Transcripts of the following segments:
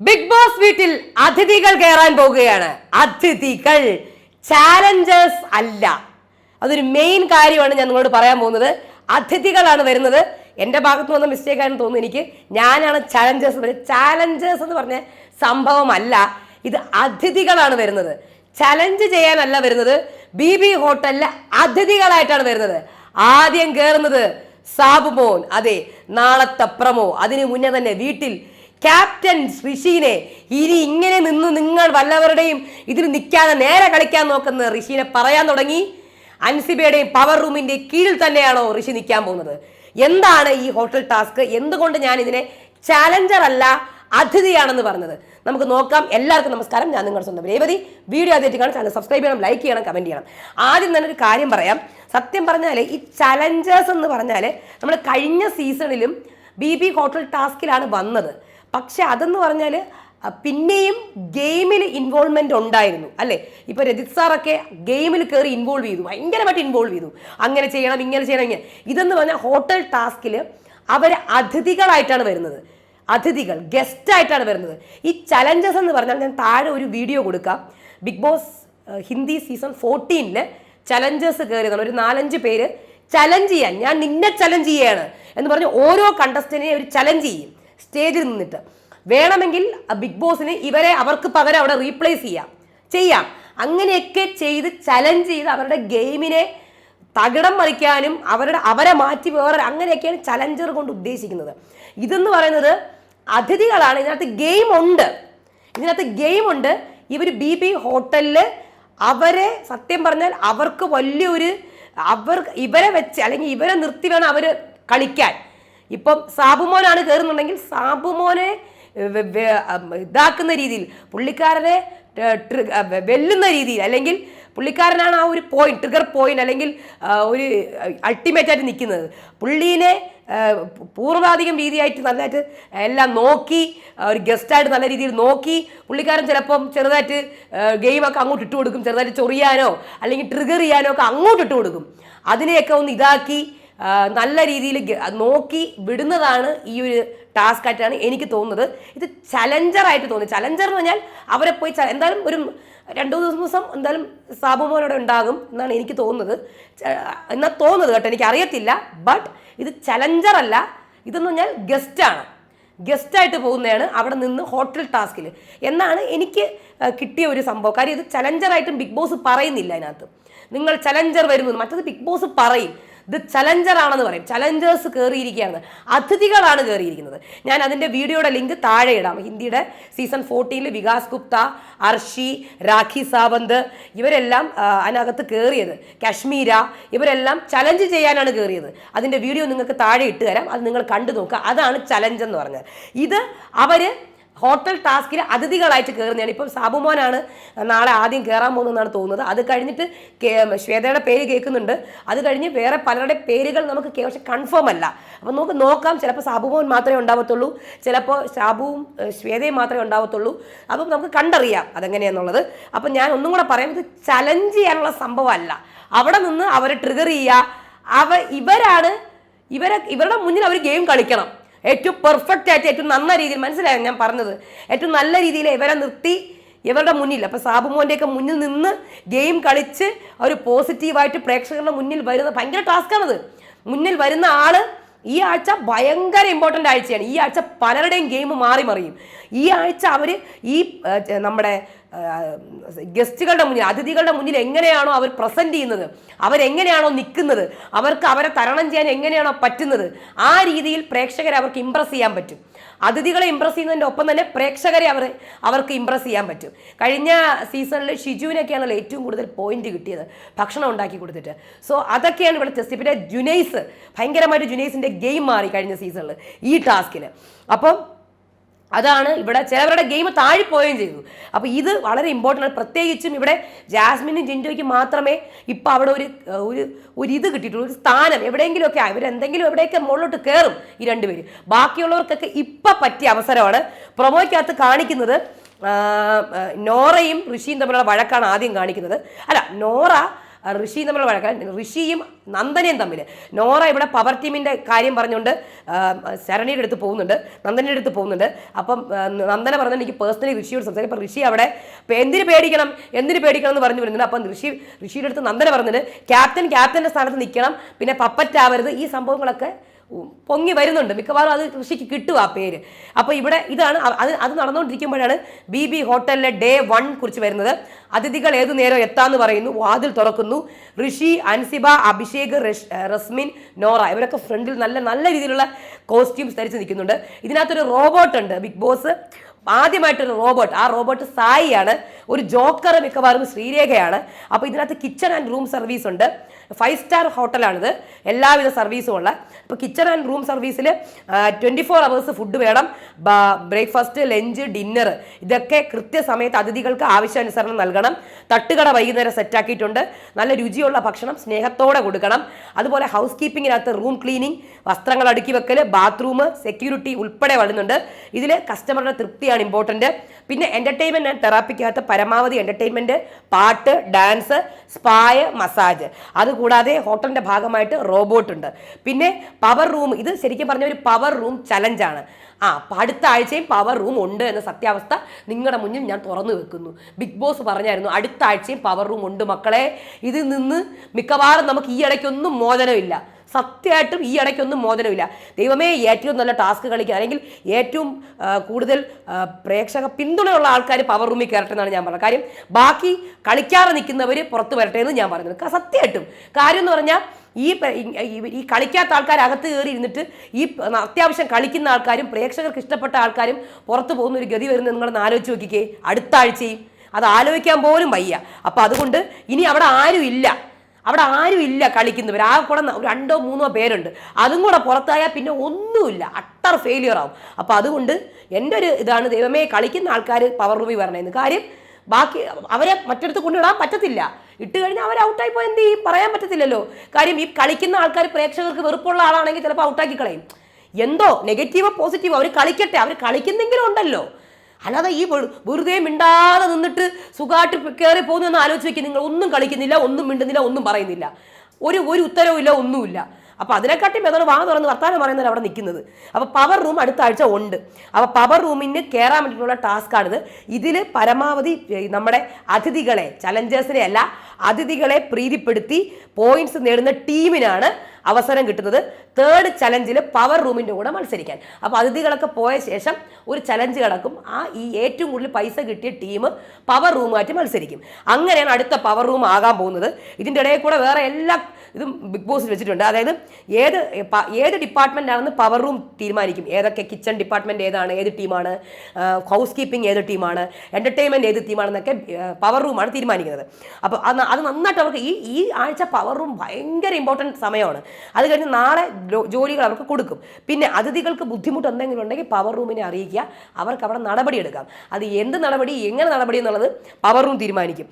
Big boss വീട്ടിൽ അതിഥികൾ കയറാൻ പോകുകയാണ്. അതിഥികൾ ചാലഞ്ചേഴ്സ് അല്ല. അതൊരു മെയിൻ കാര്യമാണ് ഞാൻ നിങ്ങളോട് പറയാൻ പോകുന്നത്. അതിഥികളാണ് വരുന്നത്. എന്റെ ഭാഗത്ത് വന്ന മിസ്റ്റേക്ക് ആണെന്ന് തോന്നുന്നു എനിക്ക്. ഞാനാണ് ചാലഞ്ചേഴ്സ് ചാലഞ്ചേഴ്സ് എന്ന് പറഞ്ഞ സംഭവമല്ല. ഇത് അതിഥികളാണ് വരുന്നത്. ചലഞ്ച് ചെയ്യാനല്ല വരുന്നത്. ബി ബി ഹോട്ടലിലെ അതിഥികളായിട്ടാണ് വരുന്നത്. ആദ്യം കയറുന്നത് സാബുമോൻ. അതെ നാളത്തെ പ്രമോ. അതിനു മുന്നേ തന്നെ വീട്ടിൽ ക്യാപ്റ്റൻ ഋഷീനെ ഇനി ഇങ്ങനെ നിന്ന് നിങ്ങൾ വല്ലവരുടെയും ഇതിൽ നിൽക്കാതെ നേരെ കളിക്കാൻ നോക്കുന്ന ഋഷീനെ പറയാൻ തുടങ്ങി. അൻസിബയുടെയും പവർ റൂമിന്റെ കീഴിൽ തന്നെയാണോ ഋഷി നിൽക്കാൻ പോകുന്നത്? എന്താണ് ഈ ഹോട്ടൽ ടാസ്ക് എന്തുകൊണ്ട് ഞാൻ ഇതിനെ ചാലഞ്ചർ അല്ല അതിഥിയാണെന്ന് പറഞ്ഞത്? നമുക്ക് നോക്കാം. എല്ലാവർക്കും നമസ്കാരം. ഞാൻ നിങ്ങളുടെ സ്വന്തം രേവതി. വീഡിയോ ആദ്യമായിട്ട് കാണാൻ ചാനൽ സബ്സ്ക്രൈബ് ചെയ്യണം ലൈക്ക് ചെയ്യണം കമന്റ് ചെയ്യണം. ആദ്യം തന്നെ ഒരു കാര്യം പറയാം. സത്യം പറഞ്ഞാൽ ഈ ചലഞ്ചേഴ്സ് എന്ന് പറഞ്ഞാൽ നമ്മൾ കഴിഞ്ഞ സീസണിലും ബി ബി ഹോട്ടൽ ടാസ്കിലാണ് വന്നത്. പക്ഷെ അതെന്ന് പറഞ്ഞാൽ പിന്നെയും ഗെയിമിൽ ഇൻവോൾവ്മെന്റ് ഉണ്ടായിരുന്നു അല്ലേ? ഇപ്പൊ രജിത് സാറൊക്കെ ഗെയിമിൽ കയറി ഇൻവോൾവ് ചെയ്തു ഭയങ്കരമായിട്ട് ഇൻവോൾവ് ചെയ്തു. അങ്ങനെ ചെയ്യണം ഇങ്ങനെ ചെയ്യണം ഇങ്ങനെ. ഇതെന്ന് പറഞ്ഞാൽ ഹോട്ടൽ ടാസ്കിൽ അവർ അതിഥികളായിട്ടാണ് വരുന്നത്. അതിഥികൾ ഗസ്റ്റ് ആയിട്ടാണ് വരുന്നത്. ഈ ചലഞ്ചസ് എന്ന് പറഞ്ഞാൽ ഞാൻ താഴെ ഒരു വീഡിയോ കൊടുക്കാം. ബിഗ് ബോസ് ഹിന്ദി സീസൺ ഫോർട്ടീനിൽ ചലഞ്ചേഴ്സ് കയറിയതാണ് ഒരു നാലഞ്ച് പേര് ചലഞ്ച് ചെയ്യാൻ ഞാൻ നിന്നെ ചലഞ്ച് ചെയ്യാണ് എന്ന് പറഞ്ഞ് ഓരോ കണ്ടസ്റ്റന്റിനെ ഒരു ചലഞ്ച് ചെയ്യും. സ്റ്റേജിൽ നിന്നിട്ട്. വേണമെങ്കിൽ ബിഗ് ബോസിന് ഇവരെ അവർക്ക് പകരം അവിടെ റീപ്ലേസ് ചെയ്യാം. ചെയ്യാം. അങ്ങനെയൊക്കെ ചെയ്ത് ചലഞ്ച് ചെയ്ത് അവരുടെ ഗെയിമിനെ തകിടം മറിക്കാനും അവരുടെ അവരെ മാറ്റി വേറെ അങ്ങനെയൊക്കെയാണ് ചലഞ്ചർ കൊണ്ട് ഉദ്ദേശിക്കുന്നത്. ഇതെന്ന് പറയുന്നത് അതിഥികളാണ്. ഇതിനകത്ത് ഗെയിം ഉണ്ട്. ഇതിനകത്ത് ഗെയിം ഉണ്ട്. ഇവർ ബി ബി ഹോട്ടലിൽ അവരെ സത്യം പറഞ്ഞാൽ അവർക്ക് വലിയൊരു അവർ ഇവരെ വെച്ച് അല്ലെങ്കിൽ ഇവരെ നിർത്തി വേണം അവർ കളിക്കാൻ. ഇപ്പം സാബുമോനാണ് കയറുന്നുണ്ടെങ്കിൽ സാബുമോനെ ഇതാക്കുന്ന രീതിയിൽ പുള്ളിക്കാരനെ വെല്ലുന്ന രീതിയിൽ അല്ലെങ്കിൽ പുള്ളിക്കാരനാണ് ആ ഒരു പോയിന്റ് ട്രിഗർ പോയിന്റ് അല്ലെങ്കിൽ ഒരു അൾട്ടിമേറ്റ് ആയിട്ട് നിൽക്കുന്നത്. പുള്ളീനെ പൂർവാധികം രീതിയായിട്ട് നല്ലതായിട്ട് എല്ലാം നോക്കി ഒരു ഗസ്റ്റായിട്ട് നല്ല രീതിയിൽ നോക്കി പുള്ളിക്കാരൻ ചിലപ്പം ചെറുതായിട്ട് ഗെയിമൊക്കെ അങ്ങോട്ട് ഇട്ട് കൊടുക്കും ചെറുതായിട്ട് ചൊറിയാനോ അല്ലെങ്കിൽ ട്രിഗർ ചെയ്യാനോ ഒക്കെ അങ്ങോട്ട് ഇട്ട് കൊടുക്കും അതിനെയൊക്കെ ഒന്ന് ഇതാക്കി നല്ല രീതിയിൽ നോക്കി വിടുന്നതാണ് ഈ ഒരു ടാസ്ക് ആയിട്ടാണ് എനിക്ക് തോന്നുന്നത്. ഇത് ചലഞ്ചർ ആയിട്ട് തോന്നി. ചലഞ്ചർ എന്ന് പറഞ്ഞാൽ അവരെ പോയി എന്തായാലും ഒരു രണ്ടു മൂന്ന് ദിവസം എന്തായാലും സാബുമോനോടെ ഉണ്ടാകും എന്നാണ് എനിക്ക് തോന്നുന്നത്. എന്നാ തോന്നുന്നത് കേട്ടോ എനിക്ക് അറിയത്തില്ല. ബട്ട് ഇത് ചലഞ്ചർ അല്ല. ഇതെന്ന് പറഞ്ഞാൽ ഗസ്റ്റാണ് ഗസ്റ്റായിട്ട് പോകുന്നതാണ് അവിടെ നിന്ന് ഹോട്ടൽ ടാസ്കിൽ എന്നാണ് എനിക്ക് കിട്ടിയ ഒരു സംഭവം. കാര്യം ഇത് ചലഞ്ചറായിട്ടും ബിഗ് ബോസ് പറയുന്നില്ല അതിനകത്ത്. നിങ്ങൾ ചലഞ്ചർ വരുന്നു മറ്റത് ബിഗ് ബോസ് പറയും. ഇത് ചലഞ്ചർ ആണെന്ന് പറയും. ചലഞ്ചേഴ്സ് കയറിയിരിക്കുകയാണ് അതിഥികളാണ് കയറിയിരിക്കുന്നത് ഞാൻ അതിന്റെ വീഡിയോയുടെ ലിങ്ക് താഴെ ഇടാം. ഹിന്ദിയുടെ സീസൺ ഫോർട്ടീനിൽ വികാസ് ഗുപ്ത അർഷി രാഖി സാവന്ത് ഇവരെല്ലാം അതിനകത്ത് കയറിയത് കാശ്മീര ഇവരെല്ലാം ചലഞ്ച് ചെയ്യാനാണ് കയറിയത് അതിന്റെ വീഡിയോ നിങ്ങൾക്ക് താഴെ ഇട്ട് തരാം. അത് നിങ്ങൾ കണ്ടു നോക്കുക. അതാണ് ചലഞ്ച് എന്ന് പറഞ്ഞത് ഇത് അവർ ഹോട്ടൽ ടാസ്കിൽ അതിഥികളായിട്ട് കയറുന്നതാണ്. ഇപ്പം സാബുമോനാണ് നാളെ ആദ്യം കയറാൻ പോകുന്നതെന്നാണ് തോന്നുന്നത്. അത് കഴിഞ്ഞിട്ട് ശ്വേതയുടെ പേര് കേൾക്കുന്നുണ്ട്. അത് കഴിഞ്ഞ് വേറെ പലരുടെ പേരുകൾ നമുക്ക് പക്ഷെ കൺഫേം അല്ല. അപ്പം നമുക്ക് നോക്കാം. ചിലപ്പോൾ സാബുമോൻ മാത്രമേ ഉണ്ടാവത്തുള്ളൂ. ചിലപ്പോൾ സാബുവും ശ്വേതയും മാത്രമേ ഉണ്ടാവത്തുള്ളൂ. അപ്പം നമുക്ക് കണ്ടറിയാം അതെങ്ങനെയാണെന്നുള്ളത് അപ്പം ഞാൻ ഒന്നും കൂടെ പറയാം. ഇത് ചലഞ്ച് ചെയ്യാനുള്ള സംഭവമല്ല. അവിടെ നിന്ന് അവരെ ട്രിഗർ ചെയ്യുക. അവ ഇവരാണ് ഇവരെ ഇവരുടെ മുന്നിൽ അവർ ഗെയിം കളിക്കണം. ഏറ്റവും പെർഫെക്റ്റ് ആയിട്ട് ഏറ്റവും നല്ല രീതിയിൽ മനസ്സിലായോ ഞാൻ പറഞ്ഞത്? ഏറ്റവും നല്ല രീതിയിൽ ഇവരെ നിർത്തി ഇവരുടെ മുന്നിൽ അപ്പോൾ സാബുമോന്റെയൊക്കെ മുന്നിൽ നിന്ന് ഗെയിം കളിച്ച് അവർ പോസിറ്റീവായിട്ട് പ്രേക്ഷകരുടെ മുന്നിൽ വരുന്ന ഭയങ്കര ടാസ്ക്കാണത് മുന്നിൽ വരുന്ന ആൾ ഈ ആഴ്ച ഭയങ്കര ഇമ്പോർട്ടന്റ് ആഴ്ചയാണ്. ഈ ആഴ്ച പലരുടെയും ഗെയിം മാറി മറിയും. ഈ ആഴ്ച അവർ ഈ നമ്മുടെ ഗസ്റ്റുകളുടെ മുന്നിൽ അതിഥികളുടെ മുന്നിൽ എങ്ങനെയാണോ അവർ പ്രസന്റ് ചെയ്യുന്നത് അവരെങ്ങനെയാണോ നിൽക്കുന്നത് അവർക്ക് അവരെ തരണം ചെയ്യാൻ എങ്ങനെയാണോ പറ്റുന്നത് ആ രീതിയിൽ പ്രേക്ഷകരെ അവർക്ക് ഇമ്പ്രസ് ചെയ്യാൻ പറ്റും. അതിഥികളെ ഇമ്പ്രസ് ചെയ്യുന്നതിന്റെ ഒപ്പം തന്നെ പ്രേക്ഷകരെ അവർ അവർക്ക് ഇമ്പ്രസ് ചെയ്യാൻ പറ്റും. കഴിഞ്ഞ സീസണിൽ ഷിജുവിനൊക്കെയാണല്ലോ ഏറ്റവും കൂടുതൽ പോയിന്റ് കിട്ടിയത് ഭക്ഷണം ഉണ്ടാക്കി കൊടുത്തിട്ട്. സോ അതൊക്കെയാണ് ഇവിടെ ടെസ്റ്റ് പിന്നെ ജുനൈസ് ഭയങ്കരമായിട്ട് ജുനൈസിന്റെ ഗെയിം മാറി കഴിഞ്ഞ സീസണിൽ ഈ ടാസ്കിൽ അപ്പം അതാണ് ഇവിടെ ചിലവരുടെ ഗെയിം താഴിപ്പോവുകയും ചെയ്തു. അപ്പോൾ ഇത് വളരെ ഇമ്പോർട്ടന്റ് ആണ്. പ്രത്യേകിച്ചും ഇവിടെ ജാസ്മിനും ജിൻഡോയ്ക്ക് മാത്രമേ ഇപ്പോൾ അവിടെ ഒരു ഒരു ഒരു ഇത് കിട്ടിയിട്ടുള്ളൂ. ഒരു സ്ഥാനം. എവിടെയെങ്കിലുമൊക്കെ ഇവരെന്തെങ്കിലും എവിടെയൊക്കെ മുകളിലോട്ട് കയറും ഈ രണ്ടുപേര് ബാക്കിയുള്ളവർക്കൊക്കെ ഇപ്പം പറ്റിയ അവസരമാണ്. പ്രൊമോയ്ക്കകത്ത് കാണിക്കുന്നത് നോറയും ഋഷിയും തമ്മിലുള്ള വഴക്കാണ് ആദ്യം കാണിക്കുന്നത്. അല്ല നോറ ഋഷി നമ്മൾ വഴക്കാൻ ഋഷിയും നന്ദനയും തമ്മിൽ നോറ ഇവിടെ പവർ ടീമിന്റെ കാര്യം പറഞ്ഞുകൊണ്ട് ശരണിയുടെ അടുത്ത് പോകുന്നുണ്ട് നന്ദനയുടെ അടുത്ത് പോകുന്നുണ്ട്. അപ്പം നന്ദന പറഞ്ഞത് എനിക്ക് പേഴ്സണലി ഋഷിയോട് സംസാരിക്കും. അപ്പം ഋഷി അവിടെ എന്തിന് പേടിക്കണം? എന്തിന് പേടിക്കണം എന്ന് പറഞ്ഞു വരുന്നുണ്ട്. അപ്പം ഋഷി ഋഷിയുടെ അടുത്ത് നന്ദന പറഞ്ഞത് ക്യാപ്റ്റൻ ക്യാപ്റ്റന്റെ സ്ഥാനത്ത് നിൽക്കണം. പിന്നെ പപ്പറ്റാവരുത് ഈ സംഭവങ്ങളൊക്കെ പൊങ്ങി വരുന്നുണ്ട്. മിക്കവാറും അത് കൃഷിക്ക് കിട്ടും ആ പേര്. അപ്പോൾ ഇവിടെ ഇതാണ് അത് അത് നടന്നുകൊണ്ടിരിക്കുമ്പോഴാണ് ബി ബി ഹോട്ടലിലെ ഡേ വൺ കുറിച്ച് വരുന്നത്. അതിഥികൾ ഏതു നേരം എത്താന്ന് പറയുന്നു. വാതിൽ തുറക്കുന്നു. ഋഷി അൻസിബ അഭിഷേക് റസ്മിൻ നോറ ഇവരൊക്കെ ഫ്രണ്ടിൽ നല്ല നല്ല രീതിയിലുള്ള കോസ്റ്റ്യൂംസ് ധരിച്ച് നിൽക്കുന്നുണ്ട്. ഇതിനകത്തൊരു റോബോട്ട് ഉണ്ട് ബിഗ് ബോസ്. ആദ്യമായിട്ടൊരു റോബോട്ട്. ആ റോബോട്ട് സായിയാണ്. ഒരു ജോക്കർ മിക്കവാറും ശ്രീരേഖയാണ്. അപ്പോൾ ഇതിനകത്ത് കിച്ചൺ ആൻഡ് റൂം സർവീസ് ഉണ്ട്. ഫൈവ് സ്റ്റാർ ഹോട്ടലാണിത്. എല്ലാവിധ സർവീസും ഉള്ള. അപ്പോൾ കിച്ചൺ ആൻഡ് റൂം സർവീസിൽ ട്വന്റി ഫോർ അവേഴ്സ് ഫുഡ് വേണം. ബ്രേക്ക്ഫാസ്റ്റ് ലഞ്ച് ഡിന്നർ ഇതൊക്കെ കൃത്യസമയത്ത് അതിഥികൾക്ക് ആവശ്യാനുസരണം നൽകണം. തട്ടുകട വൈകുന്നേരം സെറ്റാക്കിയിട്ടുണ്ട്. നല്ല രുചിയുള്ള ഭക്ഷണം സ്നേഹത്തോടെ കൊടുക്കണം. അതുപോലെ ഹൗസ് കീപ്പിങ്ങിനകത്ത് റൂം ക്ലീനിങ് വസ്ത്രങ്ങൾ അടുക്കി വെക്കൽ ബാത്റൂം സെക്യൂരിറ്റി ഉൾപ്പെടെ വരുന്നുണ്ട്. ഇതിൽ കസ്റ്റമറുടെ തൃപ്തിയാണ് ഇമ്പോർട്ടന്റ് പിന്നെ എന്റർടൈൻമെന്റ് തെറാപ്പിക്കകത്ത് പരമാവധി എന്റർടൈൻമെന്റ് പാട്ട് ഡാൻസ് സ്പായ മസാജ് അതുകൂടാതെ ഹോട്ടലിന്റെ ഭാഗമായിട്ട് റോബോട്ട് ഉണ്ട്. പിന്നെ പവർ റൂം ഇത് ശരിക്കും പറഞ്ഞ ഒരു പവർ റൂം ചലഞ്ചാണ് ആ അടുത്ത ആഴ്ചയും പവർ റൂം ഉണ്ട് എന്ന സത്യാവസ്ഥ നിങ്ങളുടെ മുന്നിൽ ഞാൻ തുറന്നു വെക്കുന്നു. ബിഗ് ബോസ് പറഞ്ഞായിരുന്നു അടുത്ത ആഴ്ചയും പവർ റൂം ഉണ്ട് മക്കളെ. ഇതിൽ നിന്ന് മിക്കവാറും നമുക്ക് ഈ ഇടയ്ക്കൊന്നും മോചനമില്ല. സത്യമായിട്ടും ഈ ഇടയ്ക്കൊന്നും മോചനമില്ല. ദൈവമേ ഏറ്റവും നല്ല ടാസ്ക് കളിക്കുക അല്ലെങ്കിൽ ഏറ്റവും കൂടുതൽ പ്രേക്ഷക പിന്തുണയുള്ള ആൾക്കാർ പവർ റൂമിൽ കയറട്ടെ എന്നാണ് ഞാൻ പറഞ്ഞത്. കാര്യം ബാക്കി കളിക്കാതെ നിൽക്കുന്നവർ പുറത്ത് വരട്ടെ എന്ന് ഞാൻ ക- സത്യമായിട്ടും. കാര്യം എന്ന് പറഞ്ഞാൽ ഈ ഈ- കളിക്കാത്ത ആൾക്കാർ അകത്ത് കയറി ഇരുന്നിട്ട് ഈ അത്യാവശ്യം കളിക്കുന്ന ആൾക്കാരും പ്രേക്ഷകർക്ക് ഇഷ്ടപ്പെട്ട ആൾക്കാരും പുറത്ത് പോകുന്ന ഒരു ഗതി വരുന്നത് നിങ്ങളൊന്ന് ആലോചിച്ച് നോക്കിക്കേ. അടുത്ത ആഴ്ചയും അത് ആലോചിക്കാൻ പോലും വയ്യ. അപ്പം അതുകൊണ്ട് ഇനി അവിടെ ആരും ഇല്ല. അവിടെ ആരും ഇല്ല കളിക്കുന്നവർ. ആ കൂടെ രണ്ടോ മൂന്നോ പേരുണ്ട്. അതും കൂടെ പുറത്തായാൽ പിന്നെ ഒന്നുമില്ല. അട്ടർ ഫെയിലിയർ ആവും. അപ്പോൾ അതുകൊണ്ട് എന്റെ ഒരു ഇതാണ് ദൈവമേ കളിക്കുന്ന ആൾക്കാർ പവർ റൂമിൽ വരണമെന്ന് കാര്യം ബാക്കി അവരെ മറ്റൊരിടത്ത് കൊണ്ടിടാൻ പറ്റത്തില്ല. ഇട്ട് കഴിഞ്ഞാൽ അവർ ഔട്ടായി പോയി എന്ത് ചെയ്യും? പറയാൻ പറ്റത്തില്ലല്ലോ. കാര്യം ഈ കളിക്കുന്ന ആൾക്കാർ പ്രേക്ഷകർക്ക് വെറുപ്പുള്ള ആളാണെങ്കിൽ ചിലപ്പോൾ ഔട്ടാക്കി കളയും. എന്തോ നെഗറ്റീവോ പോസിറ്റീവോ അവർ കളിക്കട്ടെ. അവർ കളിക്കുന്നെങ്കിലും ഉണ്ടല്ലോ. അല്ലാതെ ഈ വെറു- വെറുതെ മിണ്ടാതെ നിന്നിട്ട് സുഖമായിട്ട് കയറി പോകുന്നു എന്ന് ആലോചിച്ച് വെക്കുക നിങ്ങൾ ഒന്നും കളിക്കുന്നില്ല ഒന്നും മിണ്ടുന്നില്ല ഒന്നും പറയുന്നില്ല. ഒരു ഒരു ഉത്തരവും ഇല്ല ഒന്നുമില്ല. അപ്പോൾ അതിനെക്കാട്ടി മെതോട് വാങ്ങി തുറന്ന് വർത്താനം പറയുന്നവർ അവിടെ നിൽക്കുന്നത്. അപ്പോൾ പവർ റൂം അടുത്ത ആഴ്ച ഉണ്ട്. അപ്പോൾ പവർ റൂമിന് കയറാൻ വേണ്ടിയിട്ടുള്ള ടാസ്ക്കാണിത് ഇതിൽ പരമാവധി നമ്മുടെ അതിഥികളെ ചലഞ്ചേഴ്സിനെ അല്ല അതിഥികളെ പ്രീതിപ്പെടുത്തി പോയിന്റ്സ് നേടുന്ന ടീമിനാണ് അവസരം കിട്ടുന്നത്. തേർഡ് ചലഞ്ചിൽ പവർ റൂമിന്റെ കൂടെ മത്സരിക്കാൻ. അപ്പോൾ അതിഥികളൊക്കെ പോയ ശേഷം ഒരു ചലഞ്ച് കിടക്കും. ആ ഈ ഏറ്റവും കൂടുതൽ പൈസ കിട്ടിയ ടീം പവർ റൂമായിട്ട് മത്സരിക്കും. അങ്ങനെയാണ് അടുത്ത പവർ റൂം ആകാൻ പോകുന്നത്. ഇതിന്റെ ഇടയിൽ കൂടെ വേറെ എല്ലാ ഇതും ബിഗ് ബോസിൽ വെച്ചിട്ടുണ്ട്. അതായത് ഏത് ഏത് ഡിപ്പാർട്ട്മെന്റ് ആണെന്ന് പവർ റൂം തീരുമാനിക്കും. ഏതൊക്കെ കിച്ചൺ ഡിപ്പാർട്ട്മെന്റ് ഏതാണ് ഏത് ടീമാണ് ഹൗസ് കീപ്പിംഗ് ഏത് ടീമാണ് എന്റർടൈൻമെന്റ് ഏത് ടീമാണെന്നൊക്കെ പവർ റൂമാണ് തീരുമാനിക്കുന്നത്. അപ്പോൾ അത് അത് നന്നായിട്ട് അവർക്ക് ഈ ഈ ആഴ്ച പവർ റൂം ഭയങ്കര ഇമ്പോർട്ടന്റ് സമയമാണ്. അത് കഴിഞ്ഞ് നാളെ ജോലികൾ അവർക്ക് കൊടുക്കും. പിന്നെ അതിഥികൾക്ക് ബുദ്ധിമുട്ട് എന്തെങ്കിലും ഉണ്ടെങ്കിൽ പവർ റൂമിനെ അറിയിക്കുക. അവർക്ക് അവിടെ നടപടി എടുക്കാം. അത് എന്ത് നടപടി എങ്ങനെ നടപടി എന്നുള്ളത് പവർ റൂം തീരുമാനിക്കും.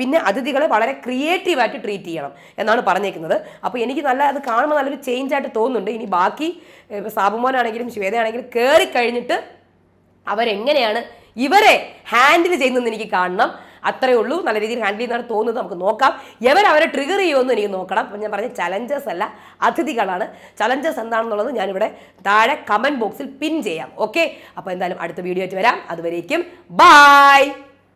പിന്നെ അതിഥികളെ വളരെ ക്രിയേറ്റീവായിട്ട് ട്രീറ്റ് ചെയ്യണം എന്നാണ് പറഞ്ഞേക്കുന്നത്. അപ്പോൾ എനിക്ക് നല്ല അത് കാണുമ്പോൾ നല്ലൊരു ചേഞ്ച് ആയിട്ട് തോന്നുന്നുണ്ട്. ഇനി ബാക്കി സാബുമോനാണെങ്കിലും ശ്വേതയാണെങ്കിലും കയറി കഴിഞ്ഞിട്ട് അവരെങ്ങനെയാണ് ഇവരെ ഹാൻഡിൽ ചെയ്യുന്നതെന്ന് എനിക്ക് കാണണം. അത്രയേ ഉള്ളൂ. നല്ല രീതിയിൽ ഹാൻഡിൽ ചെയ്യുന്നതാണ് തോന്നുന്നത്. നമുക്ക് നോക്കാം. ഇവർ അവരെ ട്രിഗർ ചെയ്യുമെന്ന് എനിക്ക് നോക്കണം. ഞാൻ പറഞ്ഞ ചലഞ്ചേഴ്സ് അല്ല അതിഥികളാണ്. ചലഞ്ചേഴ്സ് എന്താണെന്നുള്ളത് ഞാനിവിടെ താഴെ കമന്റ് ബോക്സിൽ പിൻ ചെയ്യാം. ഓക്കെ അപ്പോൾ എന്തായാലും അടുത്ത വീഡിയോ ആയിട്ട് വരാം. അതുവരേക്കും ബായ്